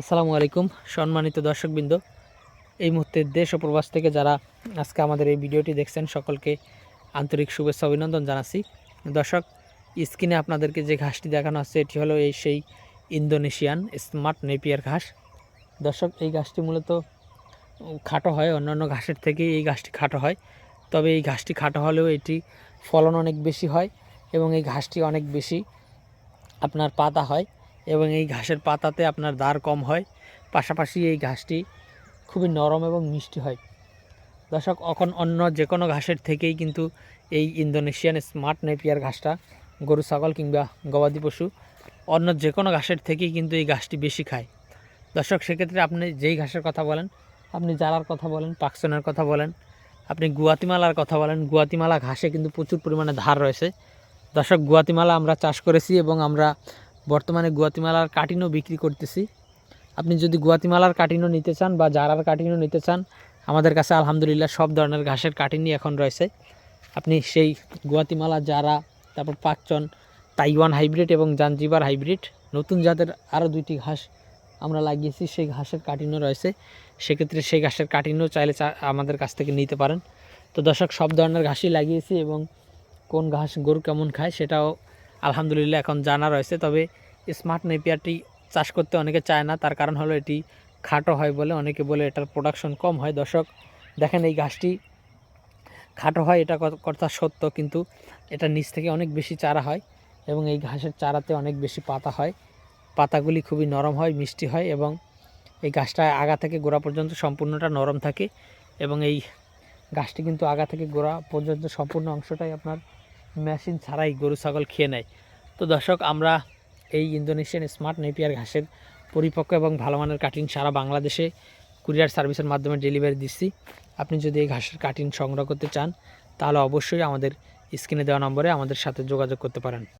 আসসালামু আলাইকুম, সম্মানিত দর্শকবৃন্দ। এই মুহূর্তে দেশ ও প্রবাস থেকে যারা আজকে আমাদের এই ভিডিওটি দেখছেন, সকলকে আন্তরিক শুভেচ্ছা অভিনন্দন জানাচ্ছি। দর্শক, স্ক্রিনে আপনাদেরকে যে ঘাসটি দেখানো হচ্ছে এটি হলো এই সেই ইন্দোনেশিয়ান স্মার্ট নেপিয়ার ঘাস। দর্শক, এই ঘাসটি মূলত খাটো হয়, অন্যান্য ঘাসের থেকে এই ঘাসটি খাটো হয়। তবে এই ঘাসটি খাটো হলেও এটি ফলন অনেক বেশি হয় এবং এই ঘাসটি অনেক বেশি আপনার পাতা হয়। এবং এই ঘাসের পাতাতে আপনার দাঁড় কম হয়। পাশাপাশি এই ঘাসটি খুবই নরম এবং মিষ্টি হয়। দর্শক, এখন অন্য যে কোনো ঘাসের থেকেই কিন্তু এই ইন্দোনেশিয়ান স্মার্ট নেপিয়ার ঘাসটা, গরু, ছাগল কিংবা গবাদি পশু, অন্য যে কোনো ঘাসের থেকেই কিন্তু এই ঘাসটি বেশি খায়। দর্শক, সেক্ষেত্রে আপনি যেই ঘাসের কথা বলেন, আপনি জালার কথা বলেন, পাকসনের কথা বলেন, আপনি গুয়াতিমালার কথা বলেন, গুয়াতিমালা ঘাসে কিন্তু প্রচুর পরিমাণে ধার রয়েছে। দর্শক, গুয়াতিমালা আমরা চাষ করেছি এবং আমরা বর্তমানে গুয়াতিমালার কাটিনও বিক্রি করতেছি। আপনি যদি গুয়াতিমালার কাটিনও নিতে চান বা জারার কাটিনও নিতে চান, আমাদের কাছে আলহামদুলিল্লাহ সব ধরনের ঘাসের কাটিনই এখন রয়েছে। আপনি সেই গুয়াতিমালা, জারা, তারপর পাকচন তাইওয়ান হাইব্রিড এবং জাঞ্জিবার হাইব্রিড, নতুন জাতের আরও দুইটি ঘাস আমরা লাগিয়েছি, সেই ঘাসের কাটিনও রয়েছে। সেক্ষেত্রে সেই ঘাসের কাটিনও চাইলে আমাদের কাছ থেকে নিতে পারেন। তো দর্শক, সব ধরনের ঘাসই লাগিয়েছি এবং কোন ঘাস গরু কেমন খায় সেটাও আলহামদুলিল্লাহ এখন জানা রয়েছে, তবে স্মার্ট নেপিয়ারটি চাষ করতে অনেকে চায় না। তার কারণ হলো এটি খাটো হয় বলে অনেকে বলে এটার প্রোডাকশন কম হয়। দর্শক, দেখেন এই গাছটি খাটো হয়, এটা কথা সত্য, কিন্তু এটা নিচ থেকে অনেক বেশি চারা হয় এবং এই ঘাসের চারাতে অনেক বেশি পাতা হয়। পাতাগুলি খুবই নরম হয়, মিষ্টি হয় এবং এই গাছটা আগা থেকে গোড়া পর্যন্ত সম্পূর্ণটা নরম থাকে এবং এই গাছটি কিন্তু আগা থেকে গোড়া পর্যন্ত সম্পূর্ণ অংশটাই আপনার মেশিন ছাড়াই গরু, ছাগল খেয়ে নেয়। তো দর্শক, আমরা এই ইন্দোনেশিয়ান স্মার্ট নেপিয়ার ঘাসের পরিপক্ক এবং ভালো মানের কাটিং সারা বাংলাদেশে কুরিয়ার সার্ভিসের মাধ্যমে ডেলিভারি দিচ্ছি। আপনি যদি এই ঘাসের কাটিং সংগ্রহ করতে চান, তাহলে অবশ্যই আমাদের স্ক্রিনে দেওয়া নম্বরে আমাদের সাথে যোগাযোগ করতে পারেন।